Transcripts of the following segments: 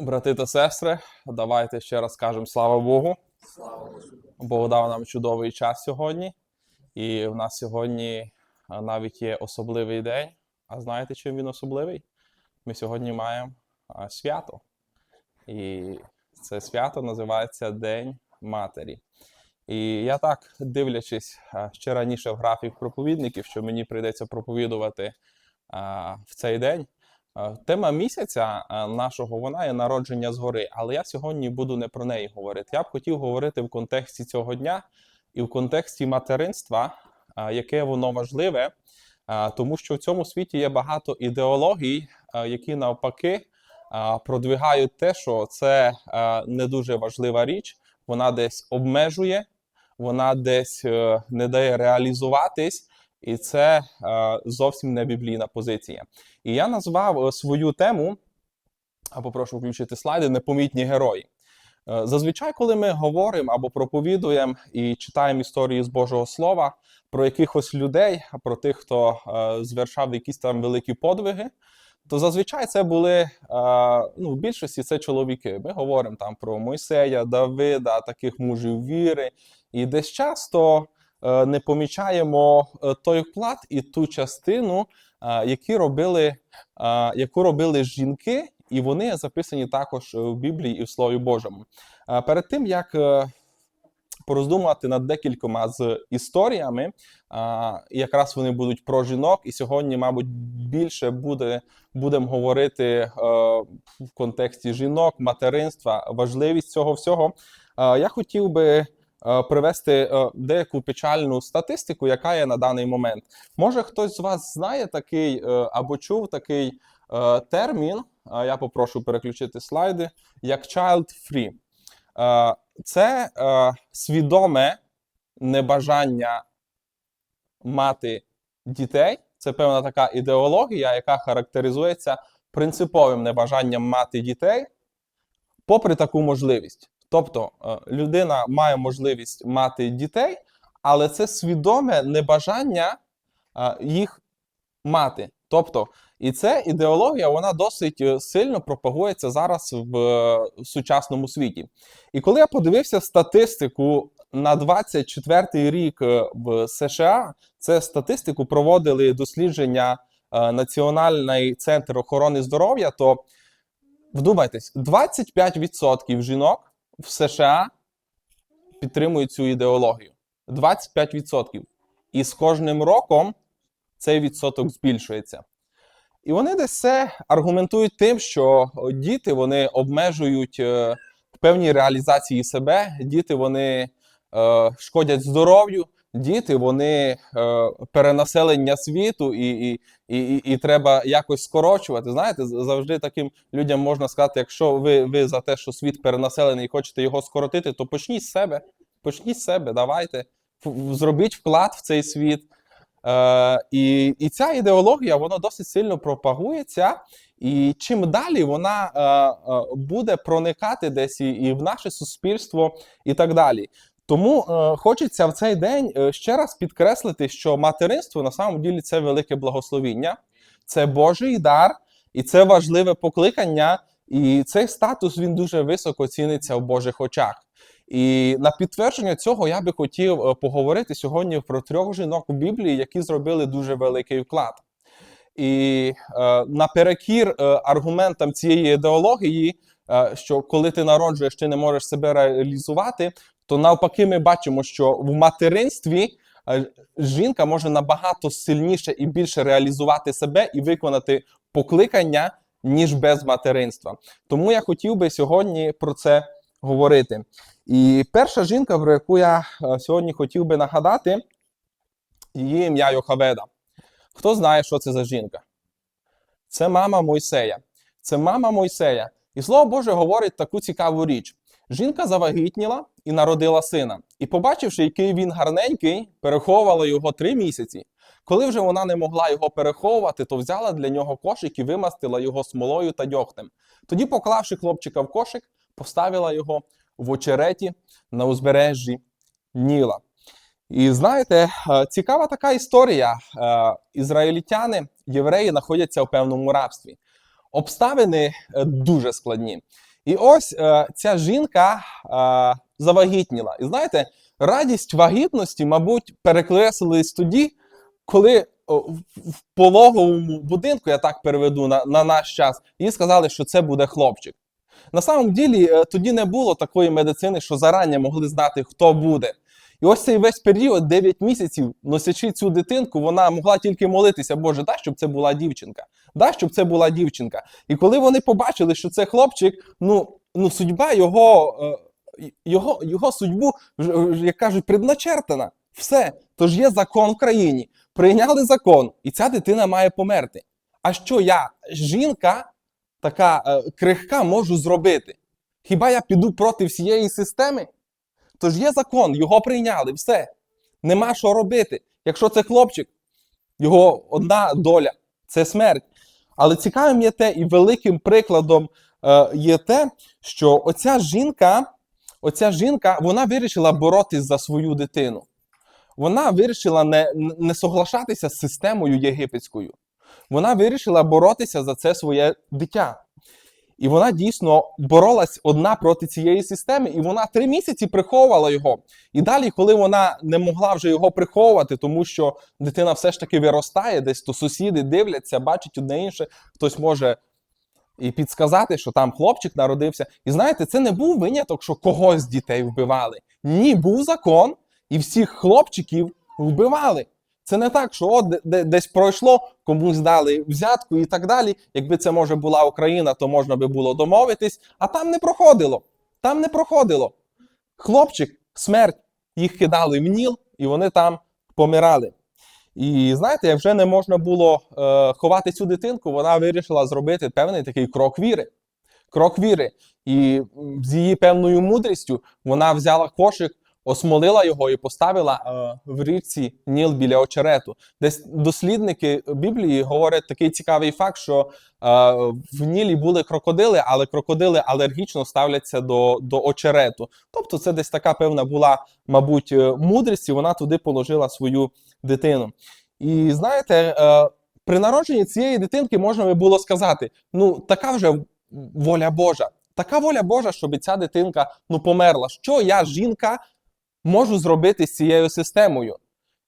Брати та сестри, давайте ще раз скажемо слава Богу. Бог дав нам чудовий час сьогодні. І в нас сьогодні навіть є особливий день. А знаєте, чим він особливий? Ми сьогодні маємо свято. І це свято називається День Матері. І я так, дивлячись ще раніше в графік проповідників, що мені прийдеться проповідувати в цей день. Е, Тема місяця е, нашого вона є народження згори, але я сьогодні буду не про неї говорити. Я б хотів говорити в контексті цього дня і в контексті материнства, е, яке воно важливе, тому що в цьому світі є багато ідеологій, які навпаки продвигають те, що це не дуже важлива річ, вона десь обмежує, вона десь не дає реалізуватись, і це е, зовсім не біблійна позиція. І я назвав е, свою тему, а попрошу включити слайди, непомітні герої. Е, Зазвичай, коли ми говоримо або проповідуємо і читаємо історії з Божого Слова про якихось людей, про тих, хто звершав якісь там великі подвиги, то зазвичай це були ну, в більшості це чоловіки. Ми говоримо там про Мойсея, Давида, таких мужів віри. І десь часто не помічаємо е, той вклад і ту частину, е, які робили, е, яку робили жінки, і вони записані також е, в Біблії і в Слові Божому. Е, Перед тим як е, пороздумувати над декількома з історіями, якраз вони будуть про жінок, і сьогодні, мабуть, більше буде будемо говорити е, в контексті жінок, материнства, важливість цього всього. Е, я хотів би е, привести е, деяку печальну статистику, яка є на даний момент. Може, хтось з вас знає такий е, або чув такий е, термін. е, Я попрошу переключити слайди, як child free. Е, Це е, свідоме небажання мати дітей. Це певна така ідеологія, яка характеризується принциповим небажанням мати дітей, попри таку можливість. Тобто е, людина має можливість мати дітей, але це свідоме небажання е, їх мати. Тобто, і ця ідеологія вона досить е, сильно пропагується зараз в сучасному світі. І коли я подивився статистику на 24-й рік в США, це статистику проводили дослідження Національний центр охорони здоров'я, то вдумайтесь, 25% жінок в США підтримують цю ідеологію. 25%. І з кожним роком цей відсоток збільшується. І вони десь це аргументують тим, що діти вони обмежують е, в певній реалізації себе, діти вони е, шкодять здоров'ю, діти вони е, перенаселення світу, і, і, і, і, і треба якось скорочувати. Знаєте, завжди таким людям можна сказати, якщо ви, ви за те, що світ перенаселений і хочете його скоротити, то почніть з себе. Почніть з себе, давайте. Зробіть вклад в цей світ. Е, і, і ця ідеологія вона досить сильно пропагується, і чим далі вона е, е, буде проникати десь і, і в наше суспільство, і так далі. Тому е, хочеться в цей день е, ще раз підкреслити, що материнство на самом ділі це велике благословіння, це Божий дар, і це важливе покликання. І цей статус він дуже високо ціниться в Божих очах. І на підтвердження цього я би хотів е, поговорити сьогодні про трьох жінок у Біблії, які зробили дуже великий вклад. І е, наперекір е, аргументам цієї ідеології, е, що коли ти народжуєш, ти не можеш себе реалізувати, то навпаки, ми бачимо, що в материнстві е, жінка може набагато сильніше і більше реалізувати себе і виконати покликання, ніж без материнства. Тому я хотів би сьогодні про це говорити. І перша жінка, про яку я е, сьогодні хотів би нагадати, її ім'я Йохаведа. Хто знає, що це за жінка? Це мама Мойсея. Це мама Мойсея. І слово Боже говорить таку цікаву річ. Жінка завагітніла і народила сина. І, побачивши, який він гарненький, переховувала його три місяці. Коли вже вона не могла його переховувати, то взяла для нього кошик і вимастила його смолою та дьогтем. Тоді, поклавши хлопчика в кошик, поставила його в очереті на узбережжі Ніла. І знаєте, е, цікава така історія. Е, Ізраїльтяни, євреї знаходяться в певному рабстві. Обставини е, дуже складні. І ось е, ця жінка е, завагітніла. І знаєте, радість вагітності, мабуть, перекреслились тоді, коли в в пологовому будинку, я так переведу на, на наш час, їй сказали, що це буде хлопчик. На самом ділі е, тоді не було такої медицини, що зарані могли знати, хто буде. І ось цей весь період, 9 місяців, носячи цю дитинку, вона могла тільки молитися, Боже, дай, щоб це була дівчинка. Дай, щоб це була дівчинка. І коли вони побачили, що це хлопчик, ну, ну судьба його, е, його, його судьбу, як кажуть, предначертана. Все. Тож є закон в країні. Прийняли закон, і ця дитина має померти. А що я, жінка, така е, крихка, можу зробити? Хіба я піду проти всієї системи? Тож є закон, його прийняли, все. Нема що робити. Якщо це хлопчик, його одна доля це смерть. Але цікавим є те, і великим прикладом е, є те, що оця жінка, оця жінка, вона вирішила боротись за свою дитину. Вона вирішила не, не соглашатися з системою єгипетською. Вона вирішила боротися за це своє дитя. І вона дійсно боролась одна проти цієї системи, і вона три місяці приховувала його. І далі, коли вона не могла вже його приховувати, тому що дитина все ж таки виростає, десь то сусіди дивляться, бачать одне інше, хтось може і підсказати, що там хлопчик народився. І знаєте, це не був виняток, що когось з дітей вбивали. Ні, був закон, і всіх хлопчиків вбивали. Це не так, що де- десь пройшло, комусь дали взятку і так далі. Якби це може була Україна, то можна би було домовитись, а там не проходило. Там не проходило. Хлопчик, смерть, їх кидали в Ніл, і вони там помирали. І знаєте, як вже не можна було е, ховати цю дитинку, вона вирішила зробити певний такий крок віри. Крок віри. І з її певною мудрістю вона взяла кошик, осмолила його і поставила е, в річці Ніл біля очерету. Десь дослідники Біблії говорять такий цікавий факт, що е, в Нілі були крокодили, але крокодили алергічно ставляться до, до очерету. Тобто, це десь така певна була, мабуть, е, мудрість, і вона туди положила свою дитину. І знаєте, е, при народженні цієї дитинки можна би було сказати: ну, така вже воля Божа. Така воля Божа, щоб ця дитинка ну, померла. Що я, жінка, можу зробити з цією системою?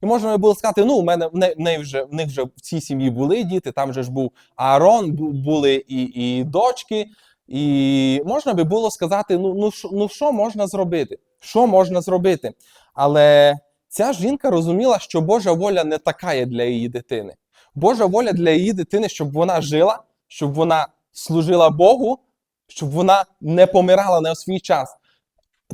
І можна було сказати: ну, у мене в неї- вже в них вже в цій сім'ї були діти, там же ж був Аарон, були і, і дочки. І можна би було сказати: ну, ну, що- ну що можна зробити? Що можна зробити? Але ця жінка розуміла, що Божа воля не така є для її дитини. Божа воля для її дитини, щоб вона жила, щоб вона служила Богу, щоб вона не помирала не у свій час.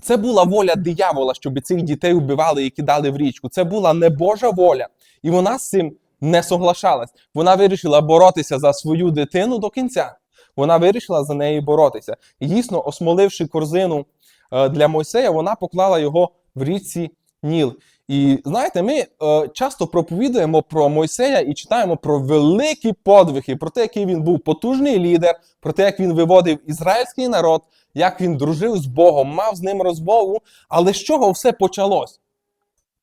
Це була воля диявола, щоб цих дітей вбивали і кидали в річку. Це була не Божа воля, і вона з цим не соглашалась. Вона вирішила боротися за свою дитину до кінця. Вона вирішила за неї боротися. І дійсно, осмоливши корзину е, для Мойсея, вона поклала його в річці Ніл. І знаєте, ми е, часто проповідуємо про Мойсея і читаємо про великі подвиги, про те, який він був потужний лідер, про те, як він виводив ізраїльський народ, як він дружив з Богом, мав з ним розмову. Але з чого все почалось?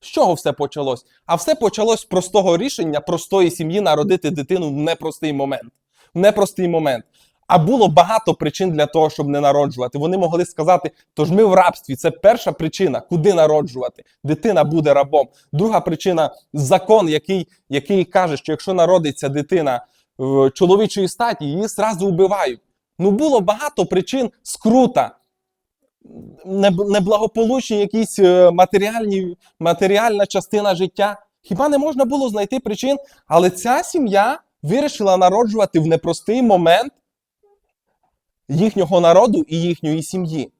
З чого все почалось? А все почалось з простого рішення простої сім'ї народити дитину в непростий момент. В непростий момент. А було багато причин для того, щоб не народжувати. Вони могли сказати, тож ми в рабстві. Це перша причина, куди народжувати. Дитина буде рабом. Друга причина закон, який, який каже, що якщо народиться дитина в чоловічої статі, її зразу вбивають. Ну було багато причин скрута, неблагополучні якісь е, матеріальні, матеріальна частина життя. Хіба не можна було знайти причин? Але ця сім'я вирішила народжувати в непростий момент їхнього народу і їхньої сім'ї.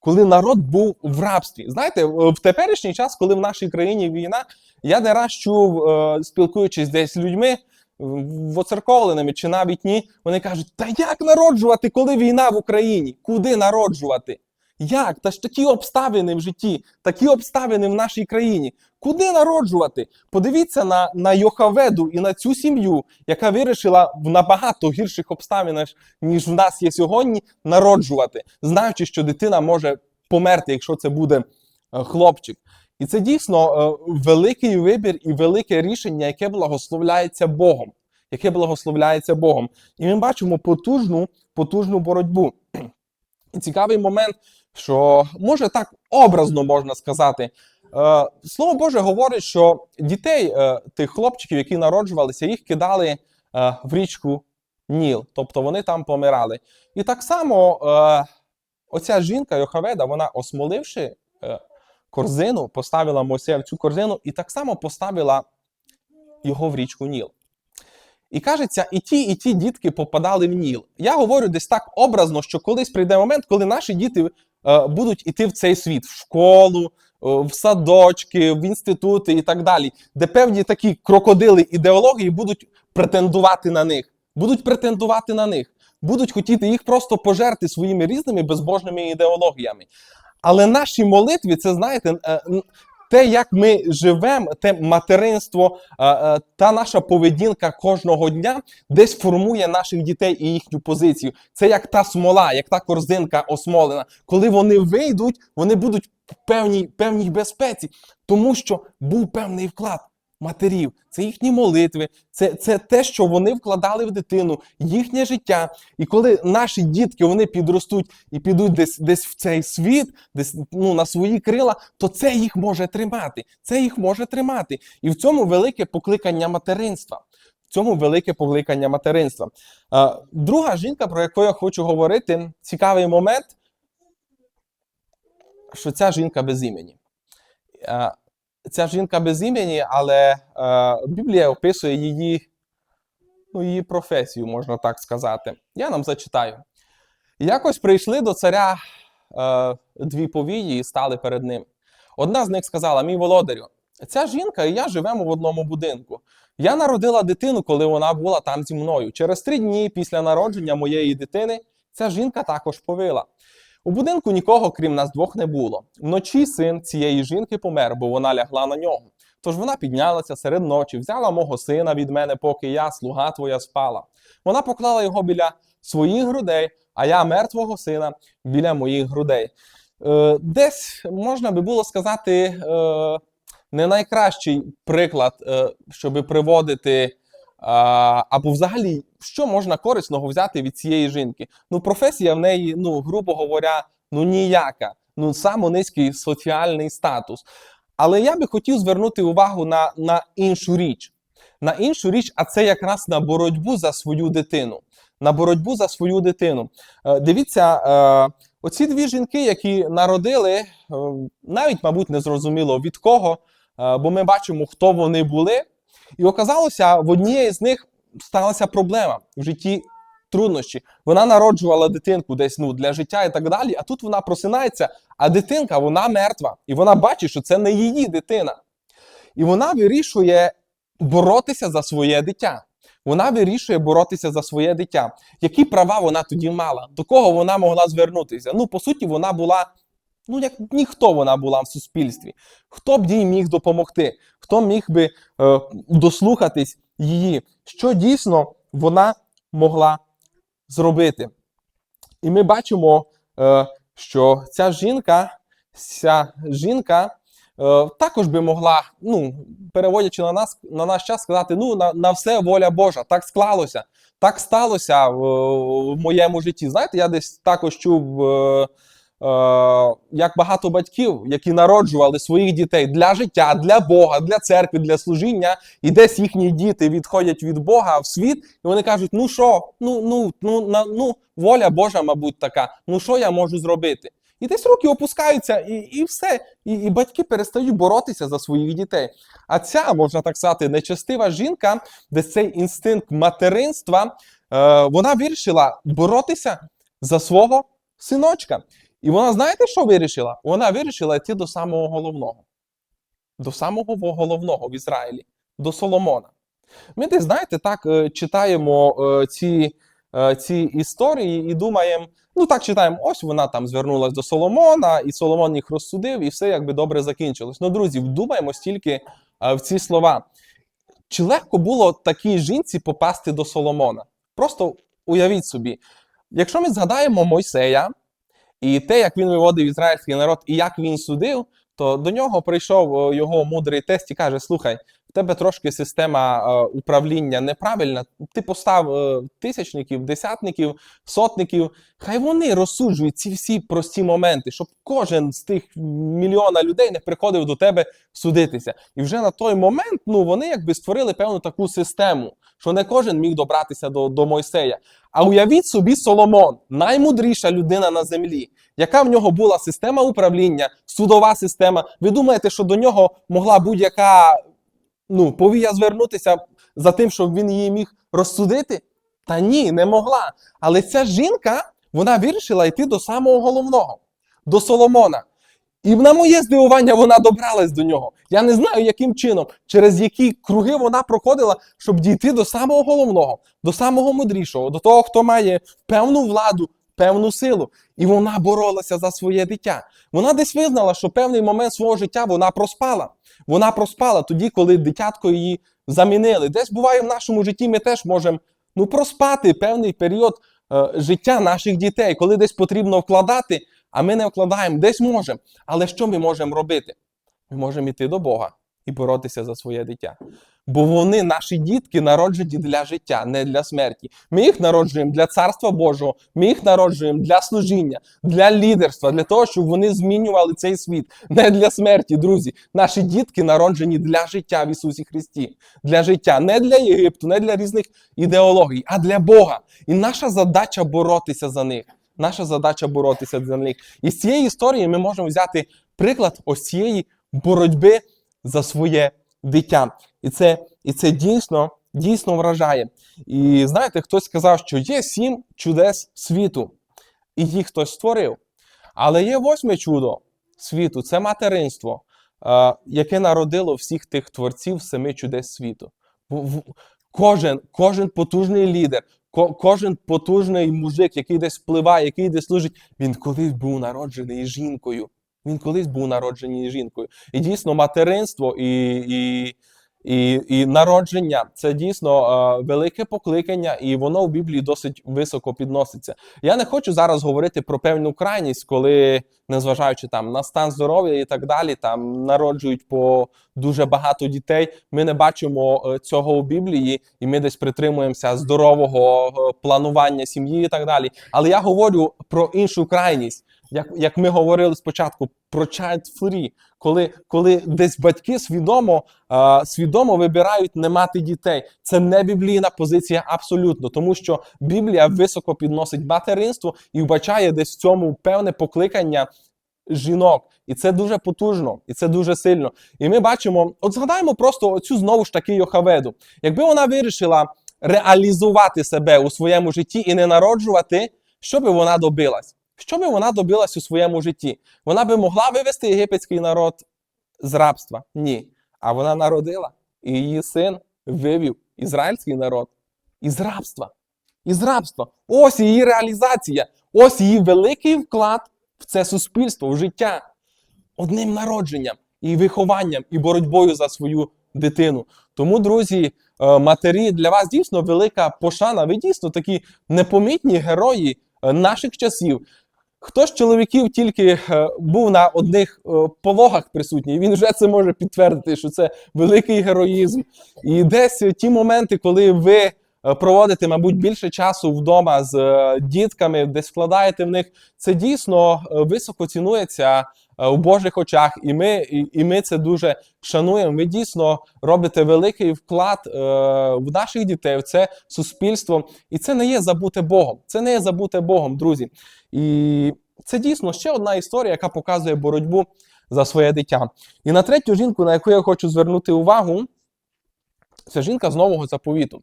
Коли народ був в рабстві. Знаєте, в теперішній час, коли в нашій країні війна, я не раз чув, е, спілкуючись десь з людьми, воцерковленими чи навіть ні, вони кажуть: та як народжувати, коли війна в Україні? Куди народжувати? Як? Та ж такі обставини в житті, такі обставини в нашій країні. Куди народжувати? Подивіться на, на Йохаведу і на цю сім'ю, яка вирішила в набагато гірших обставинах, ніж в нас є сьогодні, народжувати, знаючи, що дитина може померти, якщо це буде е, хлопчик. І це дійсно е, великий вибір і велике рішення, яке благословляється Богом. Яке благословляється Богом. І ми бачимо потужну, потужну боротьбу. І цікавий момент, що може так образно можна сказати. Е, Слово Боже говорить, що дітей, е, тих хлопчиків, які народжувалися, їх кидали в річку Ніл, тобто вони там помирали. І так само оця жінка Йохаведа, вона осмоливши корзину, поставила Мойсея в цю корзину і так само поставила його в річку Ніл. І кажеться, і ті, і ті дітки попадали в Ніл. Я говорю десь так образно, що колись прийде момент, коли наші діти е, будуть іти в цей світ, в школу, е, в садочки, в інститути і так далі, де певні такі крокодили ідеології будуть претендувати на них, будуть претендувати на них, будуть хотіти їх просто пожерти своїми різними безбожними ідеологіями. Але наші молитві, це знаєте, е, те, як ми живемо, те материнство, е, е, та наша поведінка кожного дня десь формує наших дітей і їхню позицію. Це як та смола, як та корзинка осмолена. Коли вони вийдуть, вони будуть в певній, певній безпеці, тому що був певний вклад. Матерів, це їхні молитви, це, це те, що вони вкладали в дитину, їхнє життя. І коли наші дітки вони підростуть і підуть десь десь в цей світ, десь ну, на свої крила, то це їх може тримати. Це їх може тримати. І в цьому велике покликання материнства. В цьому велике покликання материнства. Друга жінка, про яку я хочу говорити, цікавий момент, що ця жінка без імені. Ця жінка без імені, але е, Біблія описує її, ну, її професію, можна так сказати. Я нам зачитаю. Якось прийшли до царя е, дві повії і стали перед ним. Одна з них сказала: Мій володарю, ця жінка і я живемо в одному будинку. Я народила дитину, коли вона була там зі мною. Через три дні після народження моєї дитини ця жінка також повила. У будинку нікого, крім нас двох, не було. Вночі син цієї жінки помер, бо вона лягла на нього. Тож вона піднялася серед ночі, взяла мого сина від мене, поки я, слуга твоя, спала. Вона поклала його біля своїх грудей, а я мертвого сина біля моїх грудей. Е, десь можна би було сказати е, не найкращий приклад, е, щоб приводити. А, або взагалі, що можна корисного взяти від цієї жінки? Ну, професія в неї, ну, грубо говоря, ну ніяка. Ну, саме низький соціальний статус. Але я би хотів звернути увагу на, на іншу річ. На іншу річ, а це якраз на боротьбу за свою дитину. На боротьбу за свою дитину. Е, дивіться, е, оці дві жінки, які народили, е, навіть, мабуть, не зрозуміло від кого, бо ми бачимо, хто вони були. І оказалося, в однієї з них сталася проблема в житті труднощі. Вона народжувала дитинку десь ну, для життя і так далі. А тут вона просинається, а дитинка вона мертва. І вона бачить, що це не її дитина. І вона вирішує боротися за своє дитя. Вона вирішує боротися за своє дитя. Які права вона тоді мала? До кого вона могла звернутися? Ну, по суті, вона була. Ну, як ніхто вона була в суспільстві. Хто б їй міг допомогти? Хто міг би е, дослухатись її? Що дійсно вона могла зробити? І ми бачимо, е, що ця жінка, ця жінка е, також би могла, ну, переводячи на нас на наш час, сказати: ну, на, на все воля Божа, так склалося, так сталося в, в моєму житті. Знаєте, я десь також чув. Е, як багато батьків, які народжували своїх дітей для життя, для Бога, для церкви, для служіння, і десь їхні діти відходять від Бога в світ, і вони кажуть: ну що, ну ну ну на ну воля Божа, мабуть, така. Ну що я можу зробити? І десь руки опускаються, і і все. І, і батьки перестають боротися за своїх дітей. А ця, можна так сказати, нечестива жінка, десь цей інстинкт материнства, е, вона вирішила боротися за свого синочка. І вона, знаєте, що вирішила? Вона вирішила йти до самого головного. До самого головного в Ізраїлі, до Соломона. Ми десь, знаєте, так е, читаємо е, ці, е, ці історії і думаємо, ну так читаємо, ось вона там звернулася до Соломона, і Соломон їх розсудив, і все якби добре закінчилось. Ну, друзі, вдумаємо стільки в ці слова. Чи легко було такій жінці попасти до Соломона? Просто уявіть собі, якщо ми згадаємо Мойсея, і те, як він виводив ізраїльський народ і як він судив, то до нього прийшов його мудрий тесть і каже: Слухай, в тебе трошки система е, управління неправильна, ти постав е, тисячників, десятників, сотників. Хай вони розсуджують ці всі прості моменти, щоб кожен з тих мільйона людей не приходив до тебе судитися. І вже на той момент ну, вони якби створили певну таку систему, що не кожен міг добратися до, до Мойсея. А уявіть собі Соломон, наймудріша людина на землі, яка в нього була система управління, судова система. Ви думаєте, що до нього могла будь-яка ну, повія звернутися за тим, щоб він її міг розсудити? Та ні, не могла. Але ця жінка вона вирішила йти до самого головного, до Соломона. І на моє здивування вона добралась до нього. Я не знаю, яким чином, через які круги вона проходила, щоб дійти до самого головного, до самого мудрішого, до того, хто має певну владу, певну силу. І вона боролася за своє дитя. Вона десь визнала, що певний момент свого життя вона проспала. Вона проспала тоді, коли дитятко її замінили. Десь буває в нашому житті, ми теж можемо ну, проспати певний період е, життя наших дітей, коли десь потрібно вкладати, а ми не вкладаємо, десь можемо. Але що ми можемо робити? Ми можемо йти до Бога і боротися за своє дитя. Бо вони, наші дітки, народжені для життя, не для смерті. Ми їх народжуємо для царства Божого, ми їх народжуємо для служіння, для лідерства, для того, щоб вони змінювали цей світ, не для смерті, друзі. Наші дітки народжені для життя в Ісусі Христі, для життя, не для Єгипту, не для різних ідеологій, а для Бога. І наша задача боротися за них. Наша задача боротися за них. І з цієї історії ми можемо взяти приклад ось цієї боротьби за своє дитя. І це, і це дійсно, дійсно вражає. І знаєте, хтось сказав, що є сім чудес світу, і їх хтось створив. Але є восьме чудо світу це материнство, е, яке народило всіх тих творців семи чудес світу. Кожен, кожен потужний лідер, ко- кожен потужний мужик, який десь впливає, який десь служить, він колись був народжений жінкою. Він колись був народжений жінкою. І дійсно, материнство і, і, і, і народження це дійсно е, велике покликання, і воно в Біблії досить високо підноситься. Я не хочу зараз говорити про певну крайність, коли, незважаючи там на стан здоров'я і так далі, там народжують по дуже багато дітей. Ми не бачимо е, цього у Біблії, і ми десь притримуємося здорового е, планування сім'ї і так далі. Але я говорю про іншу крайність, як, як ми говорили спочатку, про child free, коли, коли десь батьки свідомо, е, свідомо вибирають не мати дітей. Це не біблійна позиція абсолютно, тому що Біблія високо підносить материнство і вбачає десь в цьому певне покликання жінок. І це дуже потужно, і це дуже сильно. І ми бачимо, от згадаємо просто оцю знову ж таки Йохаведу. Якби вона вирішила реалізувати себе у своєму житті і не народжувати, що би вона добилась? Що би вона добилась у своєму житті? Вона би могла вивести єгипетський народ з рабства? Ні. А вона народила, і її син вивів ізраїльський народ із рабства. Із рабства. Ось її реалізація, ось її великий вклад в це суспільство, в життя. Одним народженням і вихованням, і боротьбою за свою дитину. Тому, друзі, е, матері, для вас дійсно велика пошана. Ви дійсно такі непомітні герої е, наших часів. Хто з чоловіків тільки е, був на одних е, пологах присутній, він вже це може підтвердити, що це великий героїзм. І десь ті моменти, коли ви е, проводите, мабуть, більше часу вдома з дітками, десь вкладаєте в них, це дійсно високо цінується у Божих очах, і ми, і, і ми це дуже шануємо. Ви дійсно робите великий вклад е, в наших дітей, в це суспільство. І це не є забуте Богом. Це не є забуте Богом, друзі. І це дійсно ще одна історія, яка показує боротьбу за своє дитя. І на третю жінку, на яку я хочу звернути увагу, це жінка з нового заповіту.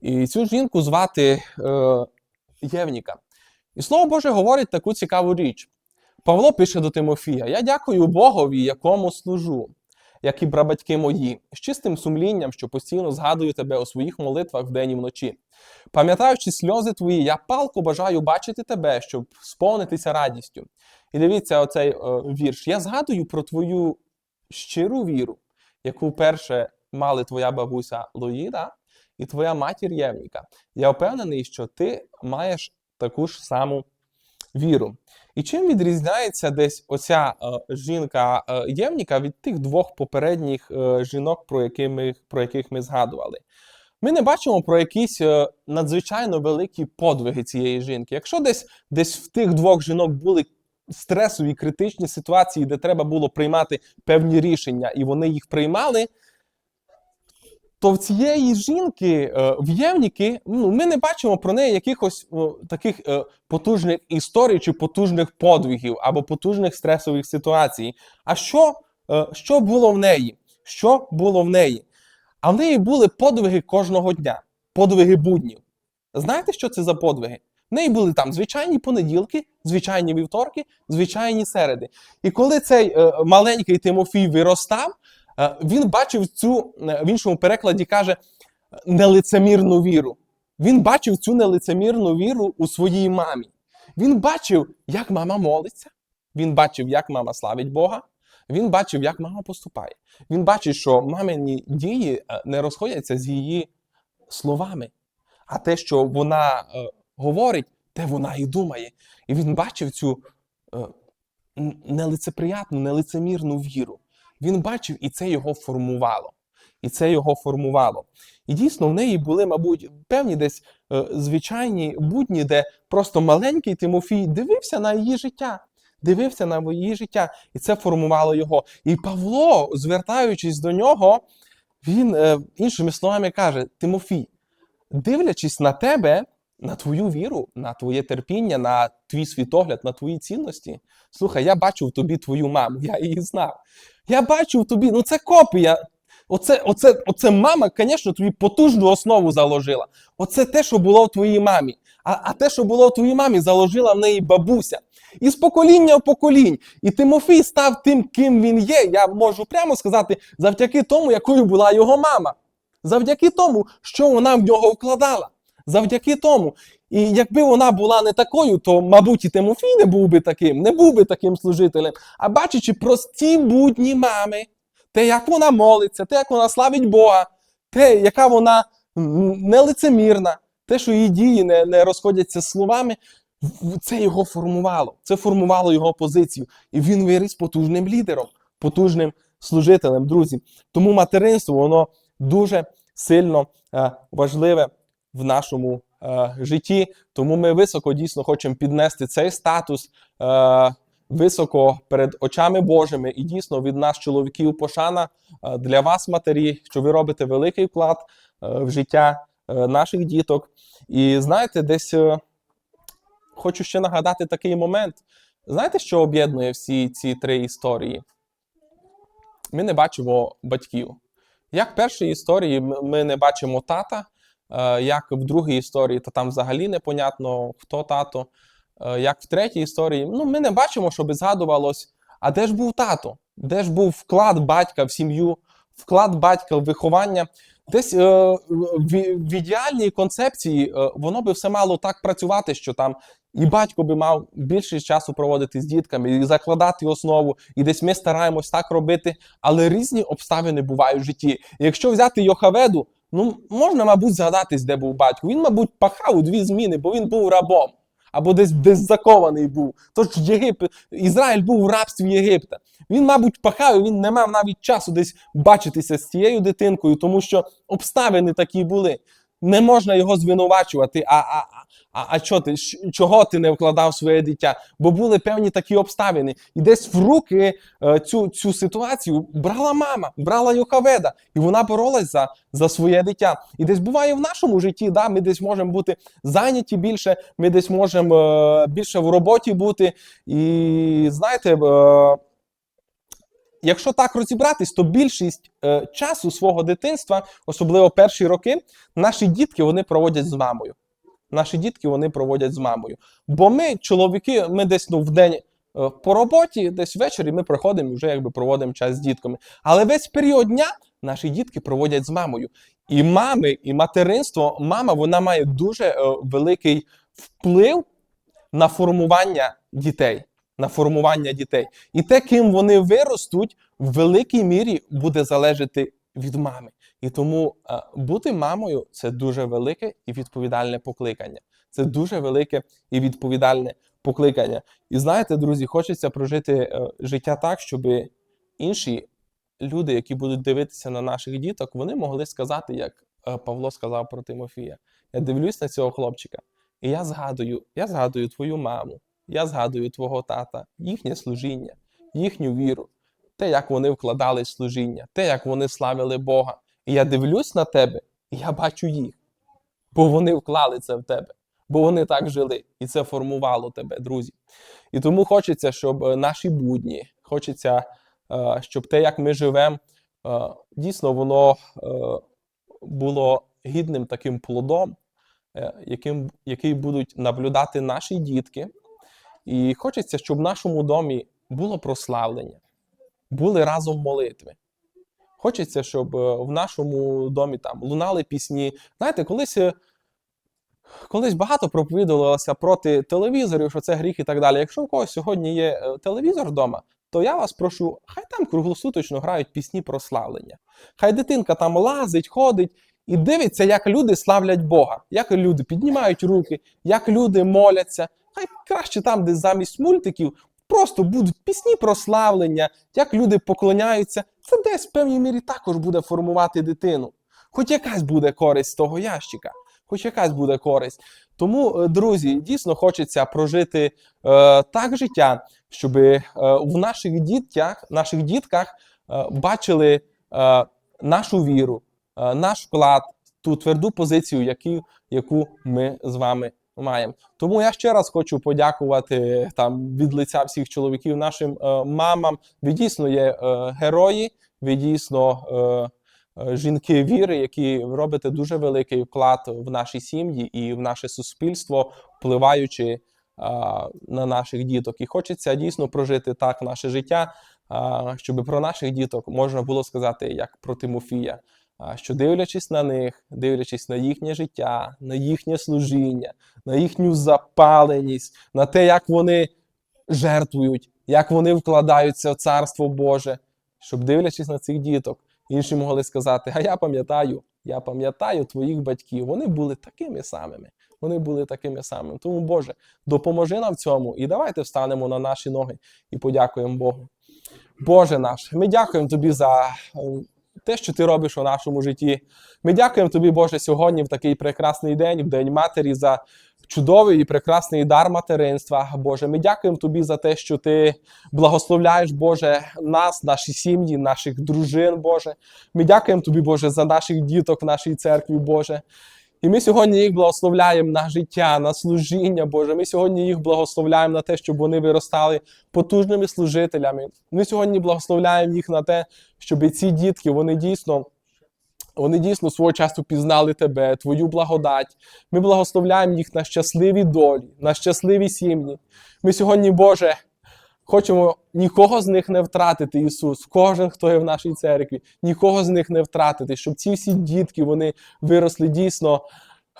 І цю жінку звати е, Євніка. І слово Боже говорить таку цікаву річ. Павло пише до Тимофія: Я дякую Богові, якому служу, як і брабатьки мої, з чистим сумлінням, що постійно згадую тебе у своїх молитвах вдень і вночі. Пам'ятаючи сльози твої, я палко бажаю бачити тебе, щоб сповнитися радістю. І дивіться оцей е, вірш. Я згадую про твою щиру віру, яку вперше мали твоя бабуся Лоїда і твоя матір Євніка. Я впевнений, що ти маєш таку ж саму віру. І чим відрізняється десь оця е, жінка е, Євніка від тих двох попередніх е, жінок, про, які ми, про яких ми згадували? Ми не бачимо про якісь е, надзвичайно великі подвиги цієї жінки. Якщо десь, десь в тих двох жінок були стресові критичні ситуації, де треба було приймати певні рішення, і вони їх приймали, то в цієї жінки, е, в Євніки, ну, ми не бачимо про неї якихось таких е, потужних історій чи потужних подвигів або потужних стресових ситуацій. А що, е, що було в неї? Що було в неї? А в неї були подвиги кожного дня, подвиги буднів. Знаєте, що це за подвиги? В неї були там звичайні понеділки, звичайні вівторки, звичайні середи. І коли цей маленький Тимофій виростав, він бачив цю, е, в іншому перекладі каже, нелицемірну віру. Він бачив цю нелицемірну віру у своїй мамі. Він бачив, як мама молиться. Він бачив, як мама славить Бога. Він бачив, як мама поступає. Він бачить, що мамині дії е, не розходяться з її словами. А те, що вона е, говорить, те вона і думає. І він бачив цю е, нелицеприятну, нелицемірну віру. Він бачив, і це його формувало. І це його формувало. І дійсно в неї були, мабуть, певні десь е, звичайні будні, де просто маленький Тимофій дивився на її життя. Дивився на її життя, і це формувало його. І Павло, звертаючись до нього, він е, іншими словами каже: Тимофій, дивлячись на тебе, на твою віру, на твоє терпіння, на твій світогляд, на твої цінності. Слухай, я бачу в тобі твою маму, я її знав. Я бачу в тобі, ну це копія. Оце, оце, оце мама, звісно, тобі потужну основу заложила. Оце те, що було в твоїй мамі. А, а те, що було в твоїй мамі, заложила в неї бабуся. І з покоління в поколінь. І Тимофій став тим, ким він є. Я можу прямо сказати, завдяки тому, якою була його мама. Завдяки тому, що вона в нього вкладала. Завдяки тому. І якби вона була не такою, то, мабуть, і Тимофій не був би таким, не був би таким служителем. А бачачи прості будні мами, те, як вона молиться, те, як вона славить Бога, те, яка вона нелицемірна, те, що її дії не, не розходяться словами, це його формувало. Це формувало його позицію. І він виріс потужним лідером, потужним служителем, друзі. Тому материнство, воно дуже сильно е, важливе в нашому е, житті. Тому ми високо дійсно хочемо піднести цей статус е, високо перед очами Божими. І дійсно від нас, чоловіків, пошана е, для вас, матері, що ви робите великий вклад в життя наших діток. І знаєте, десь хочу ще нагадати такий момент. Знаєте, що об'єднує всі ці три історії? Ми не бачимо батьків. Як в першій історії ми не бачимо тата, як в другій історії, то там взагалі непонятно, хто тато. Е, Як в третій історії, ну ми не бачимо, щоб згадувалось, а де ж був тато? Де ж був вклад батька в сім'ю, вклад батька в виховання? Десь е, в, ідеальній концепції е, воно би все мало так працювати, що там і батько би мав більше часу проводити з дітками, і закладати основу, і десь ми стараємось так робити, але різні обставини бувають в житті. Якщо взяти Йохаведу, ну можна, мабуть, згадатись, де був батько. Він, мабуть, пахав у дві зміни, бо він був рабом. Або десь десь закований був. Тож Єгип... Ізраїль був в рабстві Єгипта. Він, мабуть, пахав, і він не мав навіть часу десь бачитися з цією дитинкою, тому що обставини такі були. Не можна його звинувачувати. А, а, а, а чого ти, чого ти не вкладав своє дитя? Бо були певні такі обставини. І десь в руки е, цю, цю ситуацію брала мама, брала Йохаведа, і вона боролась за, за своє дитя. І десь буває в нашому житті, да, ми десь можемо бути зайняті більше, ми десь можемо е, більше в роботі бути. І знаєте, е, якщо так розібратись, то більшість е, часу свого дитинства, особливо перші роки, наші дітки вони проводять з мамою. Наші дітки вони проводять з мамою. Бо ми, чоловіки, ми десь ну, в день е, по роботі, десь ввечері ми приходимо і вже якби проводимо час з дітками. Але весь період дня наші дітки проводять з мамою. І мами, і материнство, мама вона має дуже е, великий вплив на формування дітей. На формування дітей. І те, ким вони виростуть, в великій мірі буде залежати від мами. І тому е, бути мамою це дуже велике і відповідальне покликання. Це дуже велике і відповідальне покликання. І знаєте, друзі, хочеться прожити е, життя так, щоб інші люди, які будуть дивитися на наших діток, вони могли сказати, як е, Павло сказав про Тимофія. Я дивлюсь на цього хлопчика, і я згадую, я згадую твою маму, я згадую твого тата, їхнє служіння, їхню віру, те, як вони вкладали служіння, те, як вони славили Бога. І я дивлюсь на тебе, і я бачу їх, бо вони вклали це в тебе, бо вони так жили, і це формувало тебе, друзі. І тому хочеться, щоб е, наші будні, хочеться, е, щоб те, як ми живемо, е, дійсно воно було гідним таким плодом, яким, який будуть наблюдати наші дітки. І хочеться, щоб в нашому домі було прославлення, були разом молитви. Хочеться, щоб е, в нашому домі там лунали пісні. Знаєте, колись, е, колись багато проповідувалося проти телевізорів, що це гріх і так далі. Якщо у когось сьогодні є е, телевізор вдома, то я вас прошу, хай там круглосуточно грають пісні прославлення. Хай дитинка там лазить, ходить і дивиться, як люди славлять Бога, як люди піднімають руки, як люди моляться. Хай краще там, де замість мультиків, просто будуть пісні прославлення, як люди поклоняються. Це десь в певній мірі також буде формувати дитину. Хоч якась буде користь з того ящика, хоч якась буде користь. Тому, е, друзі, дійсно хочеться прожити е, так життя, щоб е, в наших дітях, наших дітках е, бачили е, нашу віру, е, наш вклад, ту тверду позицію, які, яку ми з вами маємо. Тому я ще раз хочу подякувати там від лиця всіх чоловіків нашим е, мамам. Ви дійсно є е, герої, ви дійсно е, е, жінки віри, які робите дуже великий вклад в наші сім'ї і в наше суспільство, впливаючи а, на наших діток. І хочеться дійсно прожити так наше життя, а, щоб про наших діток можна було сказати, як про Тимофія. Що дивлячись на них, дивлячись на їхнє життя, на їхнє служіння, на їхню запаленість, на те, як вони жертвують, як вони вкладаються в Царство Боже, щоб дивлячись на цих діток, інші могли сказати: А я пам'ятаю, я пам'ятаю твоїх батьків. Вони були такими самими. Вони були такими самими. Тому, Боже, допоможи нам в цьому. І давайте встанемо на наші ноги і подякуємо Богу. Боже наш, ми дякуємо Тобі за те, що ти робиш у нашому житті. Ми дякуємо Тобі, Боже, сьогодні в такий прекрасний день, в День Матері, за чудовий і прекрасний дар материнства. Боже, ми дякуємо Тобі за те, що Ти благословляєш, Боже, нас, наші сім'ї, наших дружин, Боже. Ми дякуємо Тобі, Боже, за наших діток в нашій церкві, Боже. І ми сьогодні їх благословляємо на життя, на служіння, Боже. Ми сьогодні їх благословляємо на те, щоб вони виростали потужними служителями. Ми сьогодні благословляємо їх на те, щоб ці дітки вони дійсно. Вони дійсно свого часу пізнали тебе, твою благодать. Ми благословляємо їх на щасливі долі, на щасливі сім'ї. Ми сьогодні, Боже, хочемо нікого з них не втратити, Ісус. Кожен, хто є в нашій церкві, нікого з них не втратити, щоб ці всі дітки вони виросли дійсно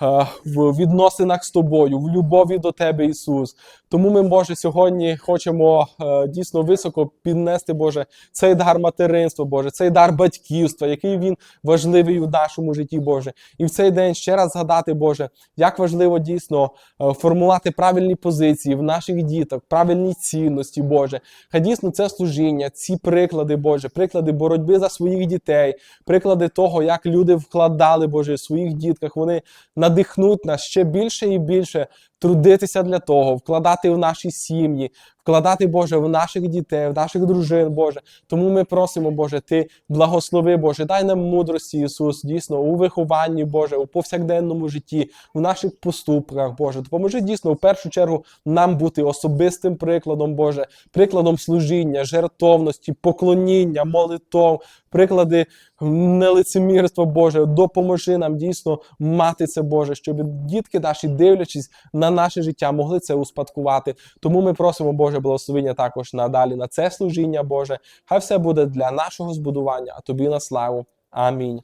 в відносинах з тобою, в любові до тебе, Ісус. Тому ми, Боже, сьогодні хочемо е, дійсно високо піднести, Боже, цей дар материнства, Боже, цей дар батьківства, який він важливий у нашому житті, Боже. І в цей день ще раз згадати, Боже, як важливо дійсно е, формувати правильні позиції в наших діток, правильні цінності, Боже. Хай дійсно це служіння, ці приклади, Боже, приклади боротьби за своїх дітей, приклади того, як люди вкладали, Боже, в своїх дітках, вони надихнуть нас ще більше і більше трудитися для того, вкладати в наші сім'ї, вкладати, Боже, в наших дітей, в наших дружин, Боже. Тому ми просимо, Боже, Ти благослови, Боже, дай нам мудрості, Ісус, дійсно, у вихованні, Боже, у повсякденному житті, в наших поступках, Боже. Допоможи дійсно в першу чергу нам бути особистим прикладом, Боже, прикладом служіння, жертовності, поклоніння, молитов, приклади нелицемірства, Боже. Допоможи нам дійсно мати це, Боже, щоб дітки наші, дивлячись на наше життя, могли це успадкувати. Тому ми просимо, Боже, благословення також надалі на це служіння, Боже. Хай все буде для нашого збудування, а тобі на славу. Амінь.